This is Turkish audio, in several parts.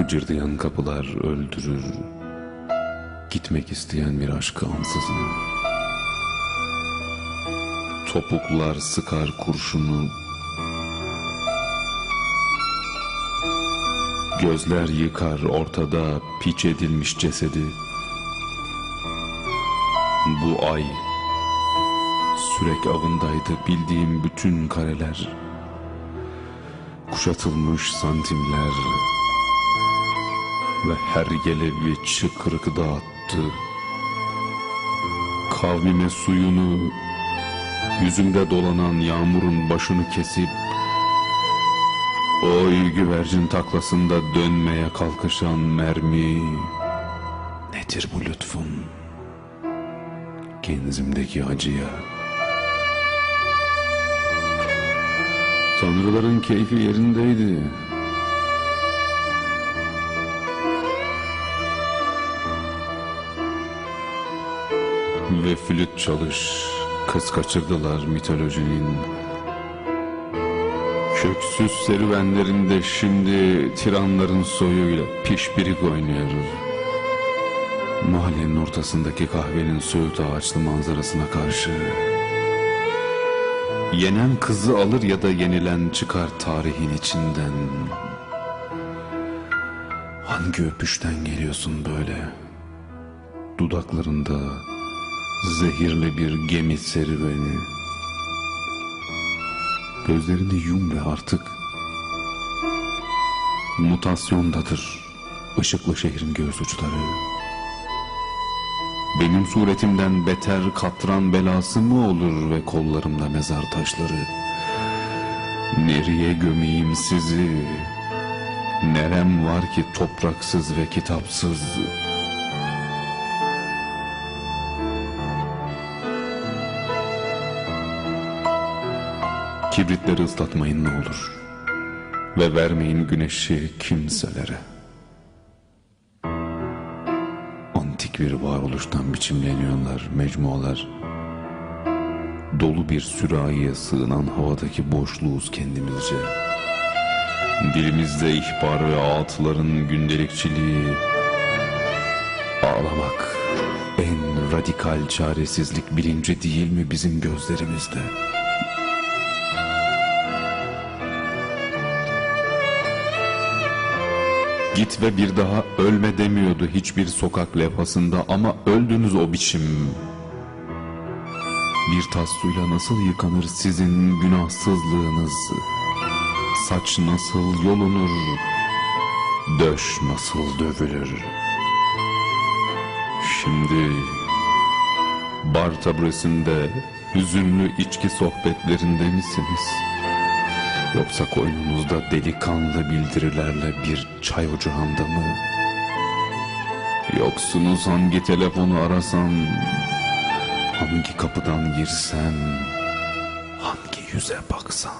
Gıcırdayan kapılar öldürür. Gitmek isteyen bir aşkı ansızın. Topuklar sıkar kurşunu. Gözler yıkar ortada piç edilmiş cesedi. Bu ay Sürek avındaydı bildiğim bütün kareler. Kuşatılmış santimler Ve her gele bir çıkrık dağıttı. Kavmime suyunu Yüzümde dolanan yağmurun başını kesip Oy güvercin taklasında dönmeye kalkışan mermi. Nedir bu lütfun? Genzimdeki acıya. Tanrıların keyfi yerindeydi Ve flüt çalış Kız kaçırdılar mitolojinin Köksüz serüvenlerinde şimdi tiranların soyuyla pişpirik oynuyoruz. Mahallenin ortasındaki kahvenin söğüt ağaçlı manzarasına karşı. Yenen kızı alır ya da yenilen çıkar tarihin içinden. Hangi öpüşten geliyorsun böyle? Dudaklarında zehirli bir gemi serüveni. Gözlerini yum ve artık mutasyondadır ışıklı şehrin göğüs uçları. Benim suretimden beter katran belası mı olur ve kollarımda mezar taşları? Nereye gömeyim sizi? Nerem var ki topraksız ve kitapsız? Kibritleri ıslatmayın ne olur. Ve vermeyin güneşi kimselere. Antik bir varoluştan biçimleniyorlar mecmualar. Dolu bir sürahiye sığınan havadaki boşluğuz kendimizce. Dilimizde ihbar ve ağıtların gündelikçiliği. Ağlamak en radikal çaresizlik bilinci değil mi bizim gözlerimizde? Git ve bir daha ölme demiyordu hiçbir sokak levhasında ama öldünüz o biçim. Bir tas suyla nasıl yıkanır sizin günahsızlığınız? Saç nasıl yolunur? Döş nasıl dövülür? Şimdi bar tabresinde hüzünlü içki sohbetlerinde misiniz? Yoksa koynunuzda delikanlı bildirilerle bir çay ocağında mı? Yoksunuz hangi telefonu arasam, hangi kapıdan girsem, hangi yüze baksam?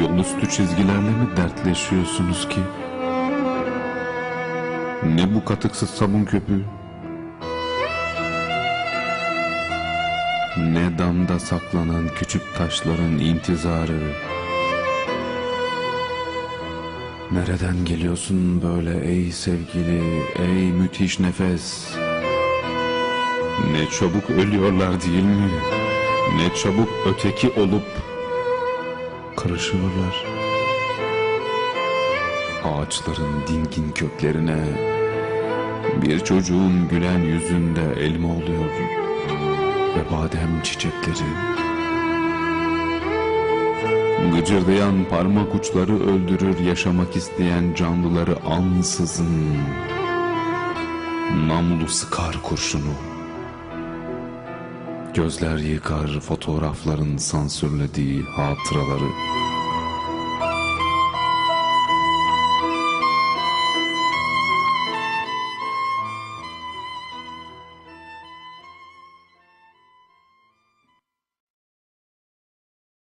Yol üstü çizgilerle mi dertleşiyorsunuz ki? Ne bu katıksız sabun köpüğü? Ne damda saklanan küçük taşların intizarı. Nereden geliyorsun böyle ey sevgili ey müthiş nefes? Ne çabuk ölüyorlar değil mi? Ne çabuk öteki olup Karışıyorlar. Ağaçların dingin köklerine Bir çocuğun gülen yüzünde elma oluyor ve badem çiçekleri. Gıcırdayan parmak uçları öldürür yaşamak isteyen canlıları ansızın. Namlu sıkar kurşunu. Gözler yıkar fotoğrafların sansürlediği hatıraları.